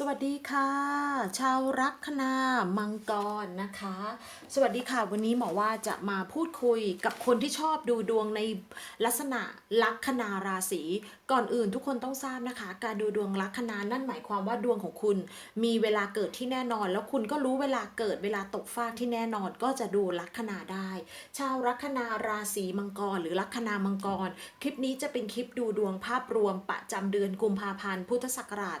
สวัสดีค่ะ ชาวลัคนามังกรนะคะ สวัสดีค่ะ วันนี้หมอว่าจะมาพูดคุยกับคนที่ชอบดูดวงในลักษณะลัคนาราศีก่อนอื่นทุกคนต้องทราบนะคะ การดูดวงลัคนานั่นหมายความว่าดวงของคุณ มีเวลาเกิดที่แน่นอน แล้วคุณก็รู้เวลาเกิดเวลาตกฟากที่แน่นอนก็จะดูลัคนาได้ ชาวลัคนาราศีมังกร หรือลัคนามังกร คลิปนี้จะเป็นคลิปดูดวงภาพรวมประจำเดือนกุมภาพันธ์พุทธศักราช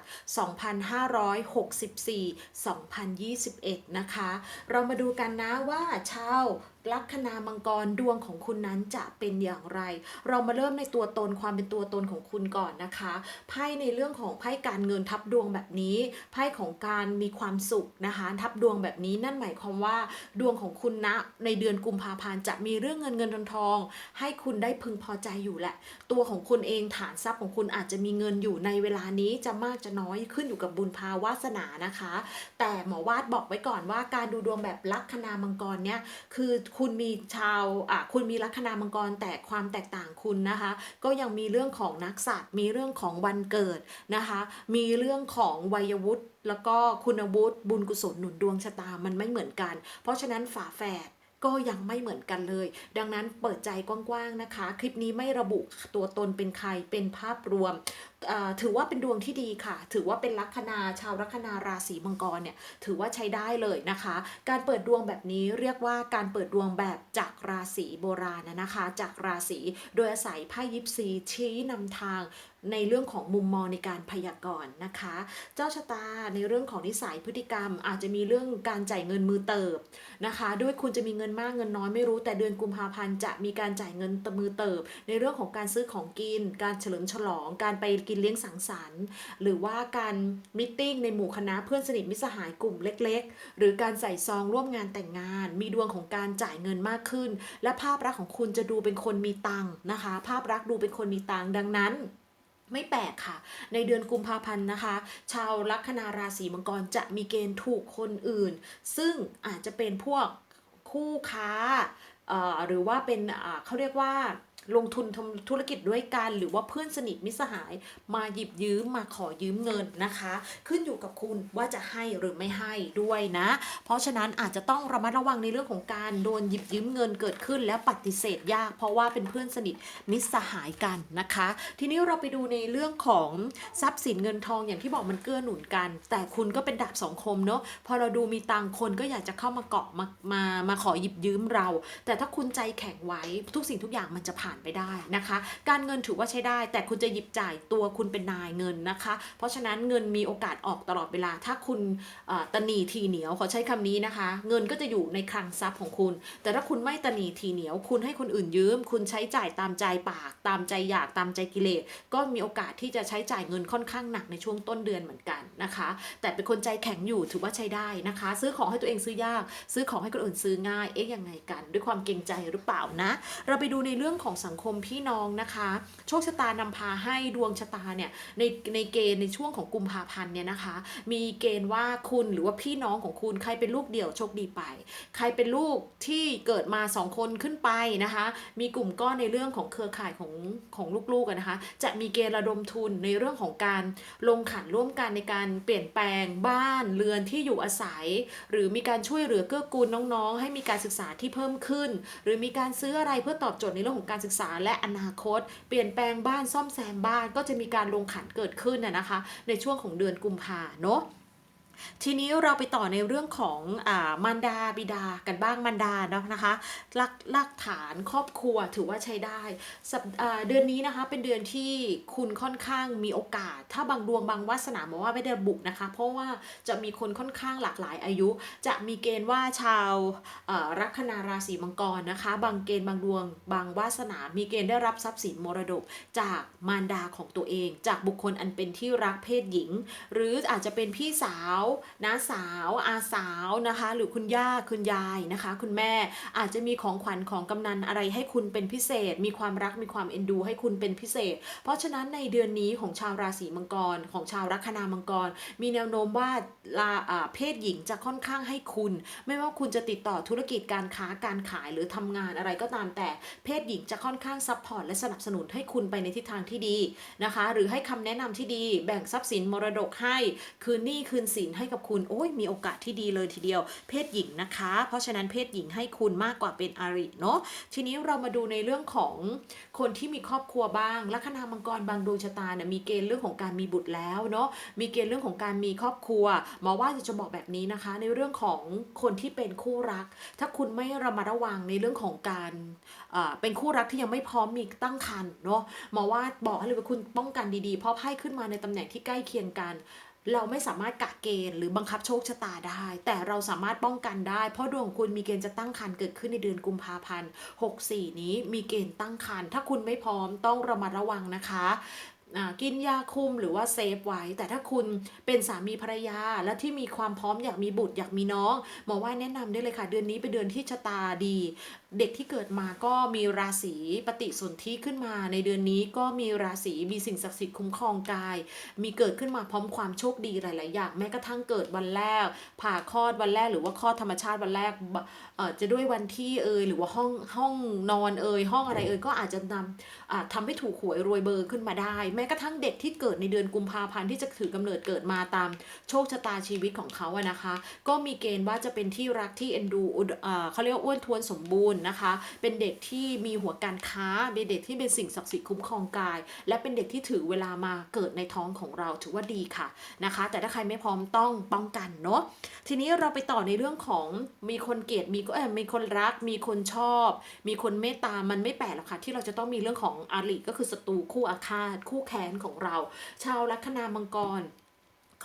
2564 2021 นะคะ เรามาดูกันนะว่าชาว ลัคนามังกรดวงของคุณนั้นจะเป็นอย่างไร เรามาเริ่มในตัวตนความเป็นตัวตนของคุณก่อนนะคะไพ่ในเรื่องของไพ่การเงินทับดวงแบบนี้ไพ่ของการมีความสุขนะคะทับดวงแบบนี้นั่นหมายความว่าดวงของคุณณในเดือนกุมภาพันธ์จะมีเรื่องเงินเงินทองทอง ให้คุณได้พึงพอใจอยู่แหละ ตัวของคุณเองฐานทรัพย์ของคุณอาจจะมีเงินอยู่ในเวลานี้จะมากจะน้อยขึ้นอยู่กับบุญภาวาสนานะคะ แต่หมอวาดบอกไว้ก่อนว่าการดูดวงแบบลัคนามังกรเนี่ยคือคุณมีชาวอะคุณมีลัคนามังกรแต่ความแตกต่างคุณนะคะ ก็ยังมีเรื่องของนักสัตว์ มีเรื่องของวันเกิดนะคะ มีเรื่องของวัยวุฒิแล้วก็คุณวุฒิบุญกุศลหนุนดวงชะตามันไม่เหมือนกัน เพราะฉะนั้นฝาแฝดก็ยังไม่เหมือนกันเลย ดังนั้นเปิดใจกว้างๆนะคะ คลิปนี้ไม่ระบุตัวตนเป็นใครเป็นภาพรวม ถือว่าเป็นดวงที่ดีค่ะ ถือว่าเป็นลัคนาชาวลัคนาราศีมังกรเนี่ยถือว่าใช้ได้เลยนะคะ การเปิดดวงแบบนี้เรียกว่าการเปิดดวงแบบจากราศีโบราณนะคะ จากราศีโดยอาศัยไพ่ยิปซีชี้นำทางในเรื่องของมุมมองในการพยากรณ์นะคะ เจ้าชะตาในเรื่องของนิสัยพฤติกรรม อาจจะมีเรื่องการจ่ายเงินมือเติบนะคะ ด้วยคุณจะมีเงินมากเงินน้อยไม่รู้ แต่เดือนกุมภาพันธ์จะมีการจ่ายเงินมือเติบ ในเรื่องของการซื้อของกิน การเฉลิมฉลอง การไปกินเลี้ยงสังสรรค์ หรือว่าการมิทติ้งในหมู่คณะเพื่อนสนิทมิสหายกลุ่มเล็ก ๆ หรือการใส่ซองร่วมงานแต่งงาน มีดวงของการจ่ายเงินมากขึ้น และภาพลักษณ์ของคุณจะดูเป็นคนมีตังค์นะคะ ภาพลักษณ์ดูเป็นคนมีตังค์ดังนั้นไม่แปลกค่ะ ในเดือนกุมภาพันธ์นะคะ ชาวลัคนาราศีมังกรจะมีเกณฑ์ถูกคนอื่น ซึ่งอาจจะเป็นพวกคู่ค้าหรือว่าเป็นเขาเรียกว่า ลงทุนทำธุรกิจด้วยกัน หรือว่าเพื่อนสนิทมิสหาย มาหยิบยืมมาขอยืมเงินนะคะ ขึ้นอยู่กับคุณว่าจะให้หรือไม่ให้ด้วยนะ เพราะฉะนั้นอาจจะต้องระมัดระวังในเรื่องของการโดนหยิบยืมเงินเกิดขึ้นแล้วปฏิเสธยาก เพราะว่าเป็นเพื่อนสนิทมิสหายกันนะคะ ทีนี้เราไปดูในเรื่องของทรัพย์สินเงินทองอย่างที่บอกมันเกื้อหนุนกัน แต่คุณก็เป็นดาบสองคมเนาะพอเราดูมีตังค์คนก็อยากจะเข้ามาเกาะมามามาขอหยิบยืมเรา แต่ถ้าคุณใจแข็งไว้ทุกสิ่งทุกอย่างมันจะผ่านไปได้นะคะ การเงินถือว่าใช้ได้ แต่คุณจะหยิบจ่ายตัวคุณเป็นนายเงินนะคะ เพราะฉะนั้นเงินมีโอกาสออกตลอดเวลา ถ้าคุณตะหนีทีเหนียวขอใช้คำนี้นะคะ เงินก็จะอยู่ในคลังทรัพย์ของคุณ แต่ถ้าคุณไม่ตะหนีทีเหนียว คุณให้คนอื่นยืม คุณใช้จ่ายตามใจปาก ตามใจอยากตามใจกิเลสก็มีโอกาสที่จะใช้จ่ายเงินค่อนข้างหนักในช่วงต้นเดือนเหมือนกันนะคะ แต่เป็นคนใจแข็งอยู่ถือว่าใช้ได้นะคะ ซื้อของให้ตัวเองซื้อยาก ซื้อของให้คนอื่นซื้อง่ายเอ๊ะยังไงกัน ด้วยความเกรงใจหรือเปล่านะ เราไปดูในเรื่องของสังคมพี่น้องนะคะ โชคชะตานำพาให้ดวงชะตาเนี่ยในในเกณฑ์ในช่วงของกุมภาพันธ์เนี่ยนะคะ มีเกณฑ์ว่าคุณหรือว่าพี่น้องของคุณใครเป็นลูกเดี่ยวโชคดีไป ใครเป็นลูกที่เกิดมาสองคนขึ้นไปนะคะ มีกลุ่มก้อนในเรื่องของเครือข่ายของของลูกๆอะนะคะ จะมีเกณฑ์ระดมทุนในเรื่องของการลงขันร่วมกันในการเปลี่ยนแปลงบ้านเรือนที่อยู่อาศัย หรือมีการช่วยเหลือเกื้อกูลน้องๆ ให้มีการศึกษาที่เพิ่มขึ้น หรือมีการซื้ออะไรเพื่อตอบโจทย์ในเรื่องของการศึกษาและอนาคต เปลี่ยนแปลงบ้านซ่อมแซมบ้านก็จะมีการลงขันเกิดขึ้นนะนะคะ ในช่วงของเดือนกุมภาเนาะ ทีนี้เราไปต่อในเรื่องของอมารดาบิดากันบ้างมารดาเนาะนะคะหลักหลักฐานครอบครัวถือว่าใช้ได้สัปเดือนนี้นะคะเป็นเดือนที่คุณค่อนข้างมีโอกาส ถ้าบางดวงบางวาสนาบอกว่าไม่ได้บุกนะคะ เพราะว่าจะมีคนค่อนข้างหลากหลายอายุ จะมีเกณฑ์ว่าชาวลัคนาราศีมังกรนะคะ บางเกณฑ์บางดวง บางวาสนา มีเกณฑ์ได้รับทรัพย์สินมรดกจากมารดาของตัวเอง จากบุคคลอันเป็นที่รักเพศหญิง หรืออาจจะเป็นพี่สาวน้าสาวอาสาวนะคะ หรือคุณย่าคุณยายนะคะ คุณแม่อาจจะมีของขวัญของกำนันอะไรให้คุณเป็นพิเศษ มีความรักมีความเอ็นดู ให้คุณเป็นพิเศษ เพราะฉะนั้นในเดือนนี้ของชาวราศีมังกรของชาวลัคนามังกร มีแนวโน้มว่าลาเพศหญิงจะค่อนข้างให้คุณ ไม่ว่าคุณจะติดต่อธุรกิจการค้าการขายหรือทำงานอะไรก็ตามแต่ เพศหญิงจะค่อนข้างซัพพอร์ตและสนับสนุนให้คุณไปในทิศทางที่ดีนะคะ หรือให้คำแนะนำที่ดี แบ่งทรัพย์สินมรดกให้คืนหนี้คืนสินให้กับคุณโอ้ยมีโอกาสที่ดีเลยทีเดียว เพศหญิงนะคะ เพราะฉะนั้นเพศหญิงให้คุณมากกว่าเป็นอาริเนาะทีนี้เรามาดูในเรื่องของคนที่มีครอบครัวบ้างลัคนามังกรบางดวงชะตาเนี่ยมีเกณฑ์เรื่องของการมีบุตรแล้วเนาะมีเกณฑ์เรื่องของการมีครอบครัวหมอว่าจะบอกแบบนี้นะคะ ในเรื่องของคนที่เป็นคู่รัก ถ้าคุณไม่ระมัดระวังในเรื่องของการเอ่อเป็นคู่รักที่ยังไม่พร้อมมีตั้งครรภ์เนาะหมอว่าบอกให้เลยว่าคุณป้องกันดีๆเพราะไพ่ขึ้นมาในตำแหน่งที่ใกล้เคียงกัน เราไม่สามารถกะเกณฑ์หรือบังคับโชคชะตาได้ แต่เราสามารถป้องกันได้ เพราะดวงคุณมีเกณฑ์จะตั้งครรภ์เกิดขึ้นในเดือนกุมภาพันธ์ 64 นี้มีเกณฑ์ตั้งครรภ์ถ้าคุณไม่พร้อมต้องระมัดระวังนะคะ กินยาคุมหรือว่าเซฟไว้ แต่ถ้าคุณเป็นสามีภรรยา และที่มีความพร้อมอยากมีบุตรอยากมีน้องหมอว่าแนะนำได้เลยค่ะ เดือนนี้เป็นเดือนที่ชะตาดี เด็กที่เกิดมาก็มีราศีปฏิสนธิขึ้นมา ในเดือนนี้ก็มีราศีมีสิ่งศักดิ์สิทธิ์คุ้มครองกาย มีเกิดขึ้นมาพร้อมความโชคดีหลาย ๆ อย่างแม้กระทั่งเกิดวันแรก ผ่าคลอดวันแรก หรือว่าคลอดธรรมชาติวันแรกเออจะด้วยวันที่เอยหรือว่าห้องห้องนอนเอยห้องอะไรเอยก็อาจจะนำอ่าทำให้ถูกหวยรวยเบอร์ขึ้นมาได้แม้กระทั่งเด็กที่เกิดในเดือนกุมภาพันธ์ที่จะถือกำเนิดเกิดมาตามโชคชะตาชีวิตของเขาอะนะคะ ก็มีเกณฑ์ว่าจะเป็นที่รักที่เอ็นดูเขาเรียกว่าอ้วนทวนสมบูรณ์นะคะ เป็นเด็กที่มีหัวการค้าเป็นเด็กที่เป็นสิ่งศักดิ์สิทธิ์คุ้มครองกาย และเป็นเด็กที่ถือเวลามาเกิดในท้องของเราถือว่าดีค่ะนะคะ แต่ถ้าใครไม่พร้อมต้องป้องกันเนาะทีนี้เราไปต่อในเรื่องของมีคนเกลียดมีเออมีคนรัก มีคนชอบ มีคนเมตตามันไม่แปลกหรอกค่ะที่เราจะต้องมีเรื่องของอาริก็คือศัตรูคู่อาฆาตคู่แค้นของเรา ชาวลัคนามังกร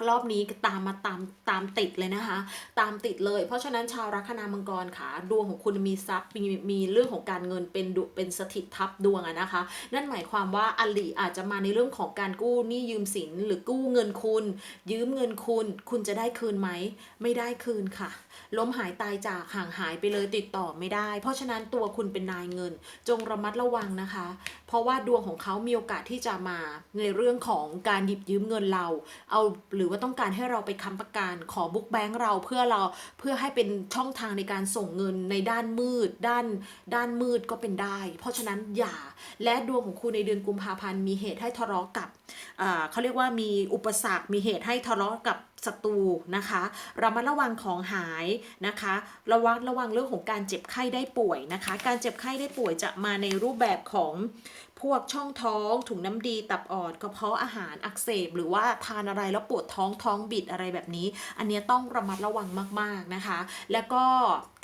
รอบนี้ตามมาตามตามติดเลยนะคะ ตามติดเลย เพราะฉะนั้นชาวลัคนามังกรค่ะดวงของคุณมีทรัพย์มีมีเรื่องของการเงินเป็นดุเป็นสถิตทับดวงอะนะคะ นั่นหมายความว่าอลิอาจจะมาในเรื่องของการกู้หนี้ยืมสินหรือกู้เงินคุณ ยืมเงินคุณ คุณจะได้คืนไหมไม่ได้คืนค่ะ ล้มหายตายจากห่างหายไปเลยติดต่อไม่ได้ เพราะฉะนั้นตัวคุณเป็นนายเงิน จงระมัดระวังนะคะ เพราะว่าดวงของเขามีโอกาสที่จะมาในเรื่องของการหยิบยืมเงินเรา เอาหรือว่าต้องการให้เราไปค้ำประกันขอบุ๊กแบงค์เราเพื่อเราเพื่อให้เป็นช่องทางในการส่งเงินในด้านมืด ด้านด้านมืดก็เป็นได้ เพราะฉะนั้นอย่าและดวงของคุณในเดือนกุมภาพันธ์มีเหตุให้ทะเลาะกับเขาเรียกว่ามีอุปสรรคมีเหตุให้ทะเลาะกับศัตรูนะคะระมัดระวังของหายนะคะ ระวังระวังเรื่องของการเจ็บไข้ได้ป่วยนะคะ การเจ็บไข้ได้ป่วยจะมาในรูปแบบของ พวกช่องท้องถุงน้ำดีตับอ่อนกระเพาะอาหารอักเสบ หรือว่าทานอะไรแล้วปวดท้องท้องบิดอะไรแบบนี้ อันเนี้ยต้องระมัดระวังมาก ๆนะคะ แล้วก็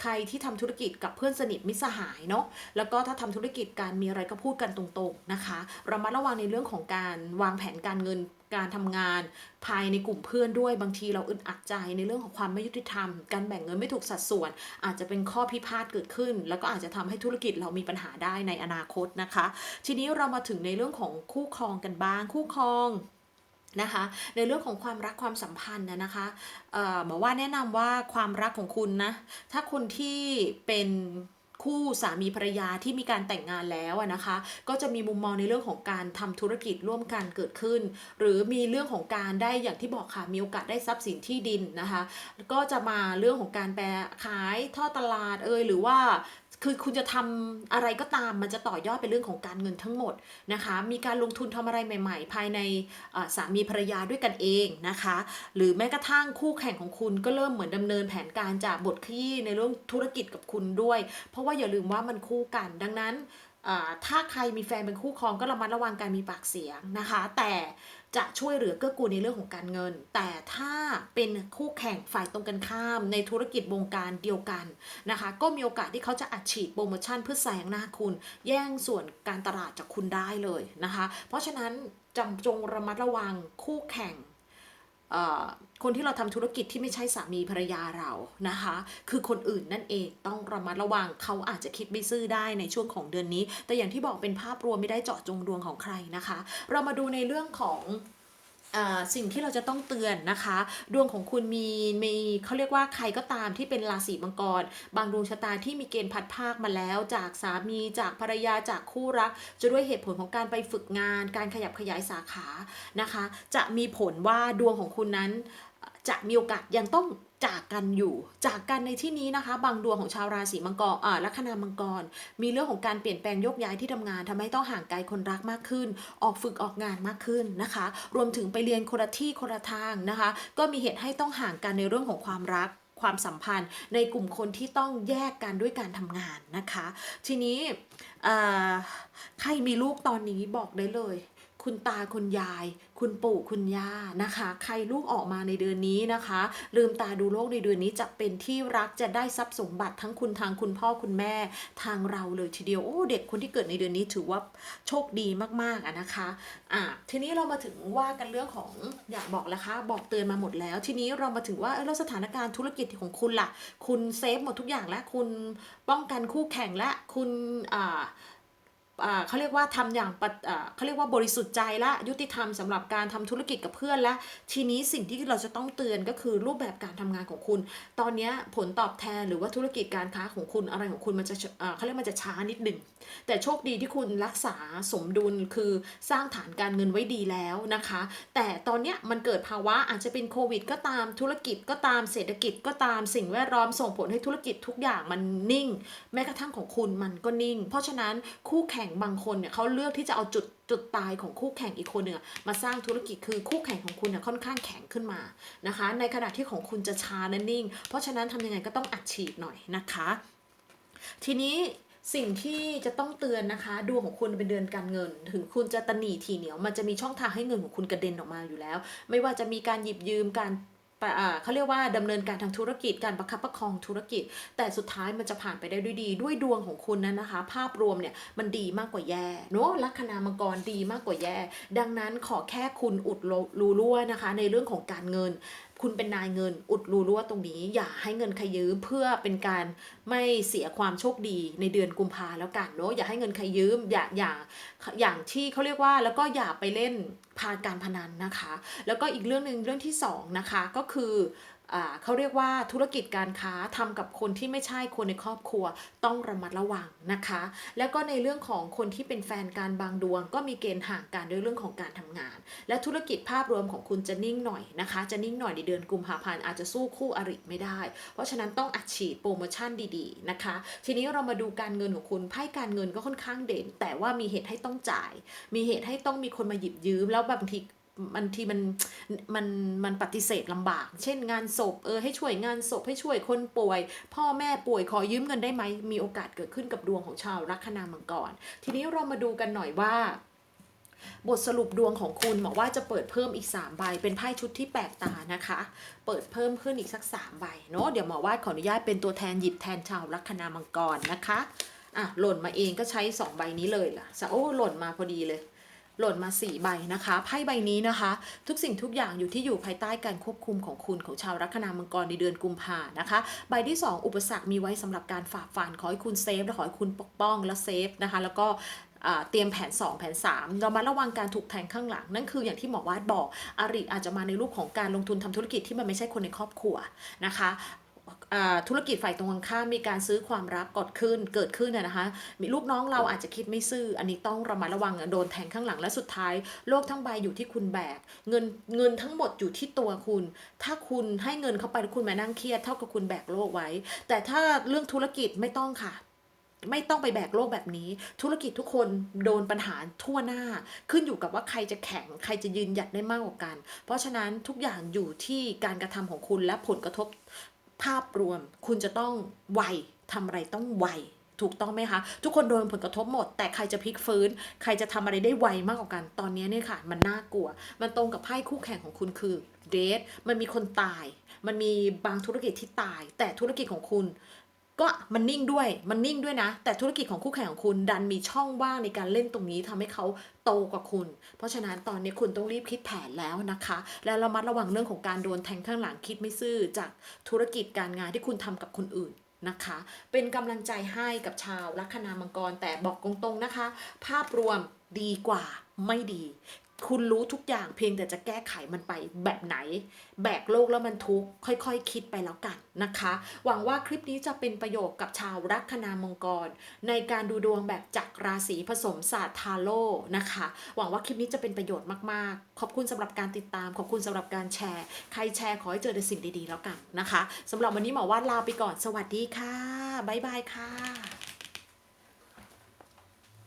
ใครที่ทำธุรกิจกับเพื่อนสนิทมิสหายเนาะแล้วก็ถ้าทำธุรกิจการมีอะไรก็พูดกันตรงๆนะคะระมัดระวังในเรื่องของการวางแผนการเงินการทำงานภายในกลุ่มเพื่อนด้วยบางทีเราอึดอัดใจในเรื่องของความไม่ยุติธรรม การแบ่งเงินไม่ถูกสัดส่วน อาจจะเป็นข้อพิพาทเกิดขึ้น แล้วก็อาจจะทำให้ธุรกิจเรามีปัญหาได้ในอนาคตนะคะ ทีนี้เรามาถึงในเรื่องของคู่ครองกันบ้าง คู่ครอง นะคะ ในเรื่องของความรักความสัมพันธ์นะคะเหมอว่าแนะนำว่าความรักของคุณนะ ถ้าคนที่เป็นคู่สามีภรรยาที่มีการแต่งงานแล้วนะคะ ก็จะมีมุมมองในเรื่องของการทำธุรกิจร่วมกันเกิดขึ้น หรือมีเรื่องของการได้อย่างที่บอกค่ะมีโอกาสได้ทรัพย์สินที่ดินนะคะ ก็จะมาเรื่องของการแปรขายท่อตลาดเอยหรือว่า คือคุณจะทำอะไรก็ตามมันจะต่อยอดเป็นเรื่องของการเงินทั้งหมดนะคะ มีการลงทุนทำอะไรใหม่ ๆ ภายในสามีภรรยาด้วยกันเองนะคะ หรือแม้กระทั่งคู่แข่งของคุณก็เริ่มเหมือนดำเนินแผนการจากบทขี้ในเรื่องธุรกิจกับคุณด้วย เพราะว่าอย่าลืมว่ามันคู่กัน ดังนั้นถ้าใครมีแฟนเป็นคู่ครองก็ระมัดระวังการมีปากเสียงนะคะ แต่ จะช่วยเหลือเกื้อกูลในเรื่องของการเงิน แต่ถ้าเป็นคู่แข่งฝ่ายตรงกันข้าม ในธุรกิจวงการเดียวกันนะคะ ก็มีโอกาสที่เขาจะอัดฉีดโปรโมชั่นเพื่อแซงหน้าคุณ แย่งส่วนการตลาดจากคุณได้เลยนะคะ เพราะฉะนั้นจำจงระมัดระวังคู่แข่ง คนที่เราทำธุรกิจที่ไม่ใช่สามีภรรยาเรานะคะ คือคนอื่นนั่นเองต้องระมัดระวังเขาอาจจะคิดไม่ซื่อได้ในช่วงของเดือนนี้ แต่อย่างที่บอกเป็นภาพรวมไม่ได้เจาะจงดวงของใครนะคะ เรามาดูในเรื่องของ สิ่งที่เราจะต้องเตือนนะคะ ดวงของคุณมีมีเขาเรียกว่าใครก็ตามที่เป็นราศีมังกร บางดวงชะตาที่มีเกณฑ์พัดภาคมาแล้ว จากสามีจากภรรยาจากคู่รัก จะด้วยเหตุผลของการไปฝึกงาน การขยับขยายสาขานะคะ จะมีผลว่าดวงของคุณนั้น จะมีโอกาสยังต้องจากกันอยู่ จากกันในที่นี้นะคะ บางดวงของชาวราศีมังกรอ่าลัคนามังกร มีเรื่องของการเปลี่ยนแปลงยกย้ายที่ทำงานทำให้ต้องห่างไกลคนรักมากขึ้น ออกฝึกออกงานมากขึ้นนะคะ รวมถึงไปเรียนคนละที่คนละทางนะคะ ก็มีเหตุให้ต้องห่างกันในเรื่องของความรัก ความสัมพันธ์ ในกลุ่มคนที่ต้องแยกกันด้วยการทำงานนะคะ ทีนี้ใครมีลูกตอนนี้บอกได้เลย คุณตาคุณยาย คุณปู่คุณย่านะคะ ใครลูกออกมาในเดือนนี้นะคะ ลืมตาดูโลกในเดือนนี้จะเป็นที่รักจะได้ทรัพย์สมบัติทั้งคุณทางคุณพ่อคุณแม่ ทางเราเลยทีเดียวโอ้เด็กคนที่เกิดในเดือนนี้ถือว่าโชคดีมากๆอะนะคะอะทีนี้เรามาถึงว่ากันเรื่องของอยากบอกแล้วคะบอกเตือนมาหมดแล้ว ทีนี้เรามาถึงว่าเออแล้วสถานการณ์ธุรกิจของคุณล่ะ คุณเซฟหมดทุกอย่างแล้วคุณป้องกันคู่แข่งและคุณอ่าอ่า เขาเรียกว่าทำอย่างเขาเรียกว่าบริสุทธิ์ใจและยุติธรรมสำหรับการทำธุรกิจกับเพื่อนและทีนี้สิ่งที่เราจะต้องเตือนก็คือรูปแบบการทำงานของคุณ ตอนนี้ผลตอบแทนหรือว่าธุรกิจการค้าของคุณอะไรของคุณมันจะเขาเรียกมันจะช้านิดหนึ่งแต่โชคดีที่คุณรักษาสมดุลคือสร้างฐานการเงินไว้ดีแล้วนะคะ แต่ตอนนี้มันเกิดภาวะอาจจะเป็นโควิด ก็ตามธุรกิจก็ตามเศรษฐกิจก็ตามสิ่งแวดล้อมส่งผลให้ธุรกิจทุกอย่างมันนิ่ง แม้กระทั่งของคุณมันก็นิ่ง เพราะฉะนั้นคู่แข่งบางคนเนี่ยเขาเลือกที่จะเอาจุดจุดตายของคู่แข่งอีกคนหนึ่งมาสร้างธุรกิจคือคู่แข่งของคุณเนี่ยค่อนข้างแข็งขึ้นมานะคะ ในขณะที่ของคุณจะชาและนิ่ง เพราะฉะนั้นทำยังไงก็ต้องอัดฉีดหน่อยนะคะ ทีนี้สิ่งที่จะต้องเตือนนะคะดวงของคุณเป็นเดือนการเงิน ถึงคุณจะตะหนีทีเหนียว มันจะมีช่องทางให้เงินของคุณกระเด็นออกมาอยู่แล้ว ไม่ว่าจะมีการหยิบยืมการ เขาเรียกว่าดำเนินการทางธุรกิจการประคับประคองธุรกิจ แต่สุดท้ายมันจะผ่านไปได้ด้วยดี ด้วยดวงของคุณนั้นนะคะ ภาพรวมเนี่ยมันดีมากกว่าแย่เนาะลัคนามังกรดีมากกว่าแย่ ดังนั้นขอแค่คุณอุดรูรั่วนะคะ ในเรื่องของการเงิน คุณเป็นนายเงินอุดรูรั่วตรงนี้ อย่าให้เงินใครยืมเพื่อเป็นการไม่เสียความโชคดีในเดือนกุมภาแล้วกันเนาะอย่าให้เงินใครยืมอย่าอย่าอย่างที่เขาเรียกว่าแล้วก็อย่าไปเล่นพาการพนันนะคะ แล้วก็อีกเรื่องหนึ่งเรื่องที่สองนะคะก็คือ เขาเรียกว่าธุรกิจการค้าทำกับคนที่ไม่ใช่คนในครอบครัวต้องระมัดระวังนะคะ แล้วก็ในเรื่องของคนที่เป็นแฟนการบางดวง ก็มีเกณฑ์ห่างกันด้วยเรื่องของการทำงาน และธุรกิจภาพรวมของคุณจะนิ่งหน่อยนะคะ จะนิ่งหน่อยในเดือนกุมภาพันธ์อาจจะสู้คู่อริไม่ได้ เพราะฉะนั้นต้องอัดฉีดโปรโมชั่นดีๆนะคะ ทีนี้เรามาดูการเงินของคุณไพ่การเงินก็ค่อนข้างเด่น แต่ว่ามีเหตุให้ต้องจ่าย มีเหตุให้ต้องมีคนมาหยิบยืมแล้วบางที บางทีมันมันมันปฏิเสธลำบาก เช่นงานศพเออให้ช่วยงานศพให้ช่วยคนป่วย พ่อแม่ป่วยขอยืมเงินได้ไหมมีโอกาสเกิดขึ้นกับดวงของชาวลัคนามังกร ทีนี้เรามาดูกันหน่อยว่า บทสรุปดวงของคุณบอกว่าจะเปิดเพิ่มอีก3ใบเป็นไพ่ชุดที่แปลกตานะคะ เปิดเพิ่มขึ้นอีกสัก3ใบเนาะเดี๋ยวหมอวาดขออนุญาตเป็นตัวแทนหยิบแทนชาวลัคนามังกรนะคะอะหล่นมาเองก็ใช้2ใบนี้เลยล่ะโอ้หล่นมาพอดีเลย หล่นมา4ใบนะคะไพ่ใบนี้นะคะ ทุกสิ่งทุกอย่างอยู่ที่อยู่ภายใต้การควบคุมของคุณของชาวลัคนามังกรในเดือนกุมภานะคะ ใบที่ 2 อุปสรรคมีไว้สำหรับการฝ่าฟันขอให้คุณเซฟและขอให้คุณปกป้องและเซฟนะคะ แล้วก็เตรียมแผน 2 แผน 3 เรามาระวังการถูกแทงข้างหลัง นั่นคืออย่างที่หมอวาดบอก อริอาจจะมาในรูปของการลงทุนทำธุรกิจที่มันไม่ใช่คนในครอบครัวนะคะ ธุรกิจฝ่ายตรงกันข้ามมีการซื้อความรักกดขึ้นเกิดขึ้นนะนะคะ มีลูกน้องเราอาจจะคิดไม่ซื่อ อันนี้ต้องระมัดระวังโดนแทงข้างหลังและสุดท้าย โลกทั้งใบอยู่ที่คุณแบก เงินเงินทั้งหมดอยู่ที่ตัวคุณ ถ้าคุณให้เงินเข้าไปแล้วคุณมานั่งเครียดเท่ากับคุณแบกโลกไว้ แต่ถ้าเรื่องธุรกิจไม่ต้องค่ะไม่ต้องไปแบกโลกแบบนี้ ธุรกิจทุกคนโดนปัญหาทั่วหน้า ขึ้นอยู่กับว่าใครจะแข็ง ใครจะยืนหยัดได้มากกว่ากัน เพราะฉะนั้นทุกอย่างอยู่ที่การกระทำของคุณและผลกระทบ ภาพรวมคุณจะต้องไวทำอะไรต้องไวถูกต้องไหมคะ ทุกคนโดนผลกระทบหมด แต่ใครจะพลิกฟื้น ใครจะทำอะไรได้ไวมากกว่ากัน ตอนนี้เนี่ยค่ะ มันน่ากลัว มันตรงกับไพ่คู่แข่งของคุณคือเดทมันมีคนตาย มันมีบางธุรกิจที่ตาย แต่ธุรกิจของคุณ ก็มันนิ่งด้วยมันนิ่งด้วยนะ แต่ธุรกิจของคู่แข่งของคุณดันมีช่องว่างในการเล่นตรงนี้ทำให้เขาโตกว่าคุณ เพราะฉะนั้นตอนนี้คุณต้องรีบคิดแผนแล้วนะคะ และระมัดระวังเรื่องของการโดนแทงข้างหลังคิดไม่ซื่อจากธุรกิจการงานที่คุณทำกับคนอื่นนะคะ เป็นกำลังใจให้กับชาวลัคนามังกรแต่บอกตรงๆนะคะ ภาพรวมดีกว่าไม่ดี คุณรู้ทุกอย่างเพียงแต่จะแก้ไขมันไปแบบไหน แบกโลกแล้วมันทุกข์ค่อยๆคคิดไปแล้วกันนะคะ หวังว่าคลิปนี้จะเป็นประโยชน์กับชาวลัคนามังกร ในการดูดวงแบบจักราศีผสมศาสตร์ทาโร่นะคะ หวังว่าคลิปนี้จะเป็นประโยชน์มากๆ ขอบคุณสำหรับการติดตาม ขอบคุณสำหรับการแชร์ ใครแชร์ขอให้เจอแต่สิ่งดีๆแล้วกันนะคะสำหรับวันนี้หมอว่าลาไปก่อนสวัสดีค่ะบ๊ายบายค่ะ